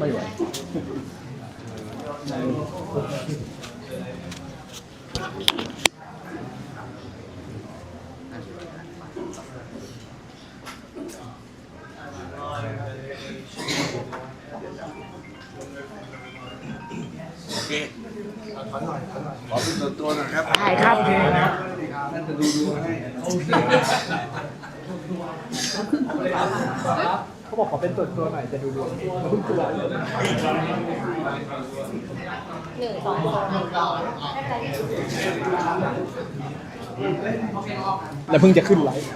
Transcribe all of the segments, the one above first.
ไม่ไหวขอเป็นส่วนตัวหนะครับได้ครับนั่นจะดูดูให้ เขาบอกขอเป็นตัวตัวหน่อยจะดูดวงหนึ่งสองสองหนึ่งสองแล้วเพิ่งจะขึ้นไลฟ์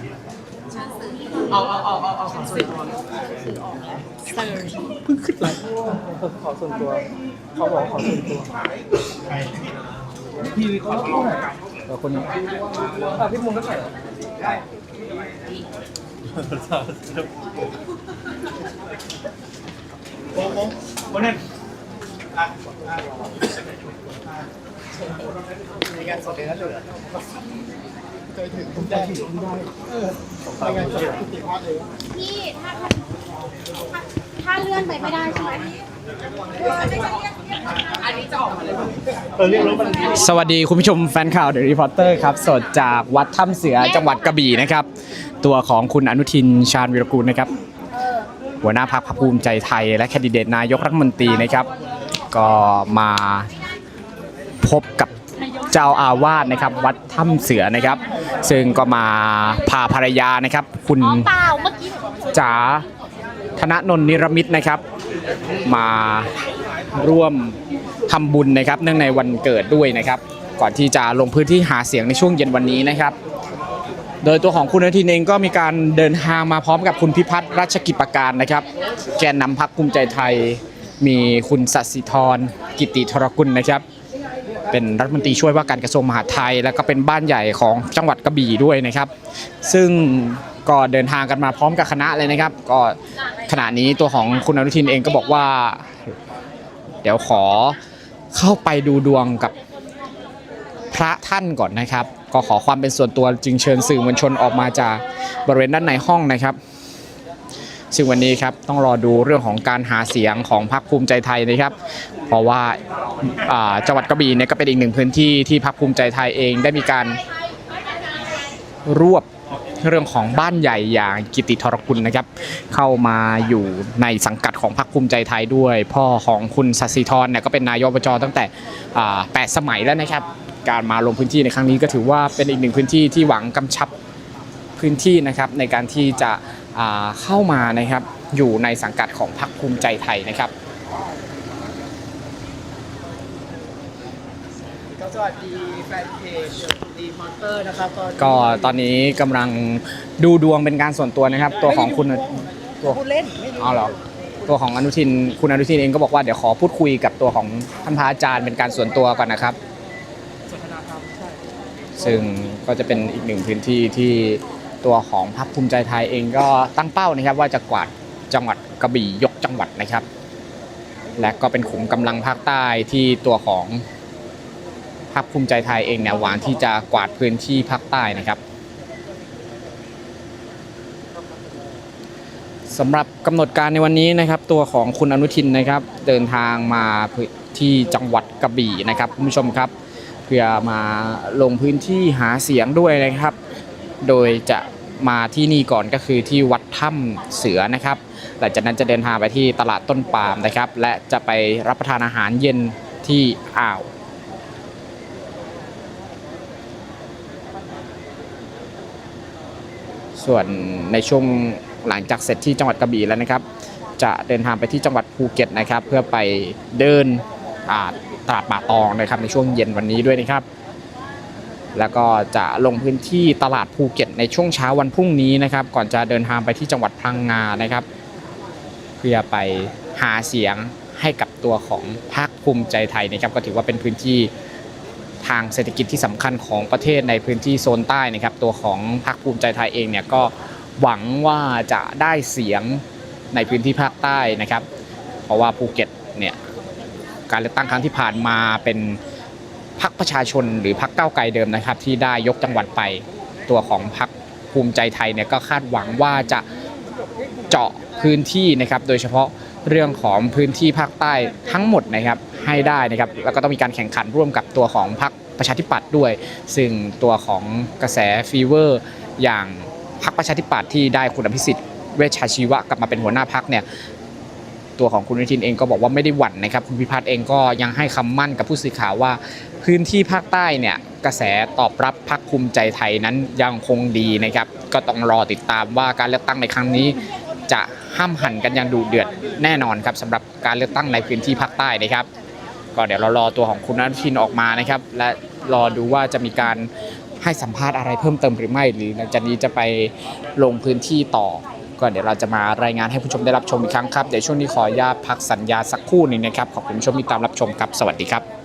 เอาเอาเอาเอาเอาขอส่วนตัวเพิ่งขึ้นไลฟ์ขอส่วนตัวเขาบอกขอส่วนตัวพี่เขอตัวเออคนนี้พี่มุงก็ใส่ เหรอพี่ถ้าถ้าถ้าเลื่อนไปไม่ได้ใช่ไหมอันนี้จะออกมาเลยป่ะ สวัสดีคุณผู้ชมแฟนข่าวเดอะรีพอร์เตอร์ครับ สดจากวัดถ้ำเสือจังหวัดกระบี่นะครับ ตัวของคุณอนุทินชาญวิรกูลนะครับ หัวหน้าพรรคพรรคภูมิใจไทย และแคนดิเดตนายกรัฐมนตรีนะครับ ก็มาพบกับเจ้าอาวาสนะครับ วัดถ้ำเสือนะครับ ซึ่งก็มาพาภรรยานะครับ คุณอ๋อเปล่าเมื่อกี้จ๋าธนนนท์นิรมิตนะครับ มาร่วมทำบุญนะครับ เนื่องในวันเกิดด้วยนะครับ ก่อนที่จะลงพื้นที่หาเสียงในช่วงเย็นวันนี้นะครับ โดยตัวของคุณอนุทินเองก็มีการเดินทางมาพร้อมกับคุณพิพัฒน์รัชกิจประการนะครับ แกนนำพักภูมิใจไทย มีคุณสัสิธรกิติธรกุลนะครับ เป็นรัฐมนตรีช่วยว่าการกระทรวงมหาดไทย แล้วก็เป็นบ้านใหญ่ของจังหวัดกระบี่ด้วยนะครับ ซึ่ง ก็เดินทางกันมาพร้อมกับคณะเลยนะครับ ก็ขณะนี้ตัวของคุณอนุทินเองก็บอกว่า เดี๋ยวขอเข้าไปดูดวงกับพระท่านก่อนนะครับ ก็ขอความเป็นส่วนตัวจึงเชิญสื่อมวลชนออกมาจากบริเวณด้านในห้องนะครับ ซึ่งวันนี้ครับต้องรอดูเรื่องของการหาเสียงของพรรคภูมิใจไทยนะครับ เพราะว่าจังหวัดกระบี่เนี่ยก็เป็นอีกหนึ่งพื้นที่ที่พรรคภูมิใจไทยเองได้มีการรวบ เรื่องของบ้านใหญ่อย่างกิติธรกุลนะครับ เข้ามาอยู่ในสังกัดของพรรคภูมิใจไทยด้วย พ่อของคุณสัสิธรเนี่ยก็เป็นนายกอบจตั้งแต่อ่าแปดสมัยแล้วนะครับ การมาลงพื้นที่ในครั้งนี้ก็ถือว่าเป็นอีกหนึ่งพื้นที่ที่หวังกำชับพื้นที่นะครับในการที่จะเข้ามานะครับอยู่ในสังกัดของพรรคภูมิใจไทยนะครับ ก็สวัสดีแฟนเพจดีพอร์เตอร์นะครับตอนก็ตอนนี้กำลังดูดวงเป็นการส่วนตัวนะครับ ตัวของคุณตัวพูดเล่นไม่รู้เอาเหรอตัวของอนุทินคุณอนุทินเองก็บอกว่าเดี๋ยวขอพูดคุยกับตัวของท่านพระอาจารย์เป็นการส่วนตัวก่อนนะครับสนทนาธรรมใช่ซึ่งก็จะเป็นอีกหนึ่งพื้นที่ที่ตัวของพรรคภูมิใจไทยเองก็ตั้งเป้านะครับ ว่าจะกวาดจังหวัดกระบี่ยกจังหวัดนะครับ และก็เป็นขุมกำลังภาคใต้ที่ตัวของพ รรคภูมิใจไทยเองเนี่ยหวังที่จะกวาดพื้นที่ภาคใต้นะครับสำหรับกำหนดการในวันนี้นะครับตัวของคุณอนุทินนะครับเดินทางมาที่จังหวัดกระบี่นะครับคุณผู้ชมครับ เพื่อมาลงพื้นที่หาเสียงด้วยนะครับ โดยจะมาที่นี่ก่อนก็คือที่วัดถ้ำเสือนะครับหลังจากนั้นจะเดินทางไปที่ตลาดต้นปาล์มนะครับ และจะไปรับประทานอาหารเย็นที่อ่าว ส่วนในช่วงหลังจากเสร็จที่จังหวัดกระบี่แล้วนะครับ จะเดินทางไปที่จังหวัดภูเก็ตนะครับ เพื่อไปเดินอ่าตลาดป่าตองนะครับในช่วงเย็นวันนี้ด้วยนะครับ แล้วก็จะลงพื้นที่ตลาดภูเก็ตในช่วงเช้าวันพรุ่งนี้นะครับ ก่อนจะเดินทางไปที่จังหวัดพังงานะครับ เพื่อไปหาเสียงให้กับตัวของพรรคภูมิใจไทยนะครับ ก็ถือว่าเป็นพื้นที่ ทางเศรษฐกิจที่สำคัญของประเทศในพื้นที่โซนใต้นะครับ ตัวของพรรคภูมิใจไทยเองเนี่ยก็หวังว่าจะได้เสียงในพื้นที่ภาคใต้นะครับ เพราะว่าภูเก็ตเนี่ยการเลือกตั้งครั้งที่ผ่านมาเป็นพรรคประชาชนหรือพรรคก้าวไกลเดิมนะครับ ที่ได้ยกจังหวัดไปตัวของพรรคภูมิใจไทยเนี่ยก็คาดหวังว่าจะเจาะพื้นที่นะครับ โดยเฉพาะเรื่องของพื้นที่ภาคใต้ทั้งหมดนะครับ ให้ได้นะครับแล้วก็ต้องมีการแข่งขันร่วมกับตัวของพรรคประชาธิปัตย์ด้วย ซึ่งตัวของกระแสฟีเวอร์ อย่างพรรคประชาธิปัตย์ที่ได้คุณอภิสิทธิ์เวชชาชีวะกลับมาเป็นหัวหน้าพรรคเนี่ยตัวของคุณอนุทินเองก็บอกว่าไม่ได้หวั่นนะครับคุณพิพัฒน์เองก็ยังให้คำมั่นกับผู้สื่อข่าวว่า พื้นที่ภาคใต้เนี่ยกระแสตอบรับพรรคภูมิใจไทยนั้นยังคงดีนะครับ ก็ต้องรอติดตามว่าการเลือกตั้งในครั้งนี้ จะห้ามหันกันอย่างดุเดือดแน่นอนครับสำหรับการเลือกตั้งในพื้นที่ภาคใต้นะครับ ก็เดี๋ยวเรารอตัวของคุณนัทินออกมานะครับ และรอดูว่าจะมีการให้สัมภาษณ์อะไรเพิ่มเติมหรือไม่ หรือหลังจากนี้จะไปลงพื้นที่ต่อ ก็เดี๋ยวเราจะมารายงานให้ผู้ชมได้รับชมอีกครั้งครับ เดี๋ยวช่วงนี้ขออนุญาตพักสัญญาสักครู่หนึงนะครับ ขอบคุณผู้ชมที่ตามรับชมครับ สวัสดีครับ